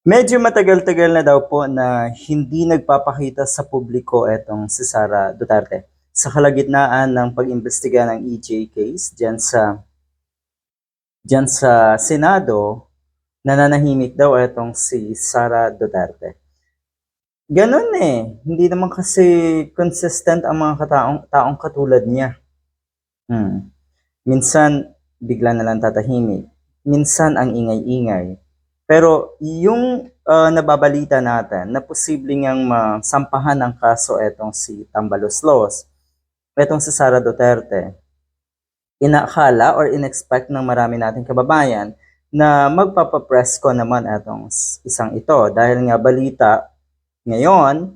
Medyo matagal-tagal na daw po na hindi nagpapakita sa publiko etong si Sara Duterte sa kalagitnaan ng pag-imbestiga ng EJ case diyan sa diyan sa Senado nananahimik daw etong si Sara Duterte. Ganon eh. Hindi naman kasi consistent ang mga kataong, taong katulad niya. Hmm. Minsan, bigla na lang tatahimik. Minsan, ang ingay-ingay. Pero yung ah, nababalita natin na posibleng ang masampahan ng kaso etong si Tambaloslos, etong si Sara Duterte, inaakala or inexpect ng marami nating kababayan na magpapapress ko naman etong isang ito. Dahil nga balita ngayon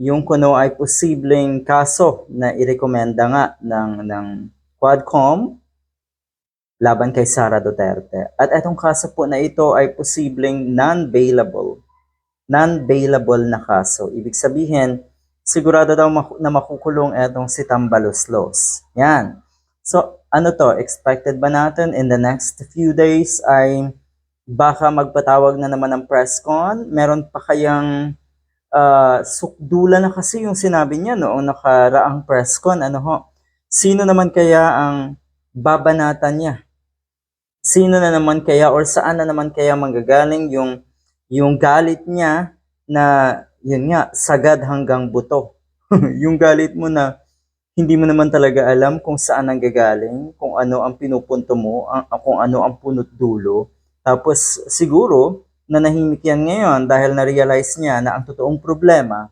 yung kuno ay posibleng kaso na irekomenda nga ng ng Quadcom laban kay Sara Duterte. At etong kaso po na ito ay posibleng non-bailable. Non-bailable na kaso. Ibig sabihin, sigurado daw na makukulong etong si Tambaloslos. Yan. So, ano to? Expected ba natin in the next few days ay baka magpatawag na naman ng press con? Meron pa kayang ah, sukdula na kasi yung sinabi niya noong nakaraang press con. Ano ho? Sino naman kaya ang babanatan niya? Sino na naman kaya or saan na naman kaya manggagaling yung yung galit niya na yun nga sagad hanggang buto. yung galit mo na hindi mo naman talaga alam kung saan ang gagaling, kung ano ang pinupunto mo, ang, kung ano ang punot dulo. Tapos siguro nanahimik yan ngayon dahil na-realize niya na ang totoong problema,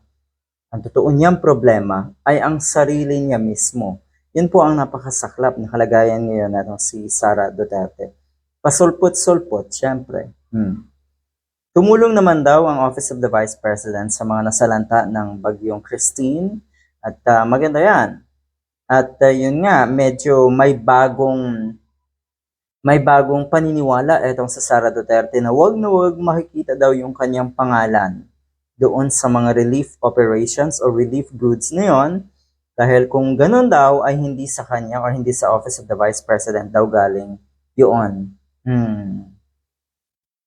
ang totoo niyang problema ay ang sarili niya mismo. Yun po ang napakasaklap na kalagayan ngayon natong si Sara Duterte. Pasulpot-sulpot, syempre. Hmm. Tumulong naman daw ang Office of the Vice President sa mga nasalanta ng bagyong Christine at ah, maganda yan. At ah, yun nga, medyo may bagong may bagong paniniwala etong sa Sara Duterte na wag na wag makikita daw yung kanyang pangalan doon sa mga relief operations or relief goods na yon dahil kung ganun daw ay hindi sa kanya or hindi sa Office of the Vice President daw galing yun. Hmm.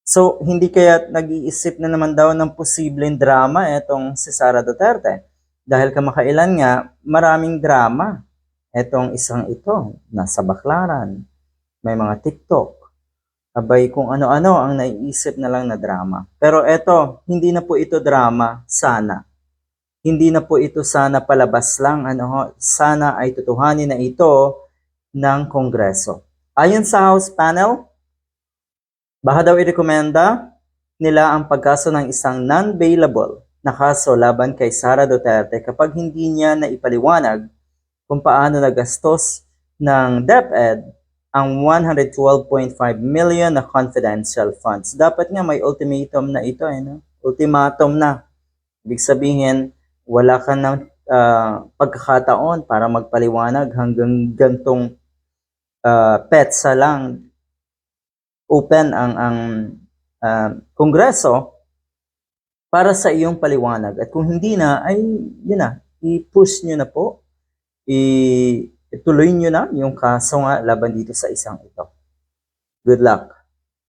So, hindi kaya nag-iisip na naman daw ng posibleng drama etong si Sara Duterte. Dahil kamakailan nga, maraming drama. Etong isang ito, nasa baklaran, may mga TikTok, abay kung ano-ano ang naiisip na lang na drama. Pero eto, hindi na po ito drama, sana. Hindi na po ito sana palabas lang, ano ho, sana ay tutuhanin na ito ng Kongreso. Ayon sa House panel, baka daw irekomenda nila ang pagkaso ng isang non-bailable na kaso laban kay Sara Duterte kapag hindi niya naipaliwanag kung paano nagastos ng DepEd ang 112.5 million na confidential funds. Dapat nga may ultimatum na ito, eh, no? Ultimatum na. Ibig sabihin, wala ka ng ah, pagkakataon para magpaliwanag hanggang gantong uh, petsa lang open ang ang ah, kongreso para sa iyong paliwanag. At kung hindi na, ay yun na, i-push nyo na po, i- ituloy nyo na yung kaso nga laban dito sa isang ito. Good luck.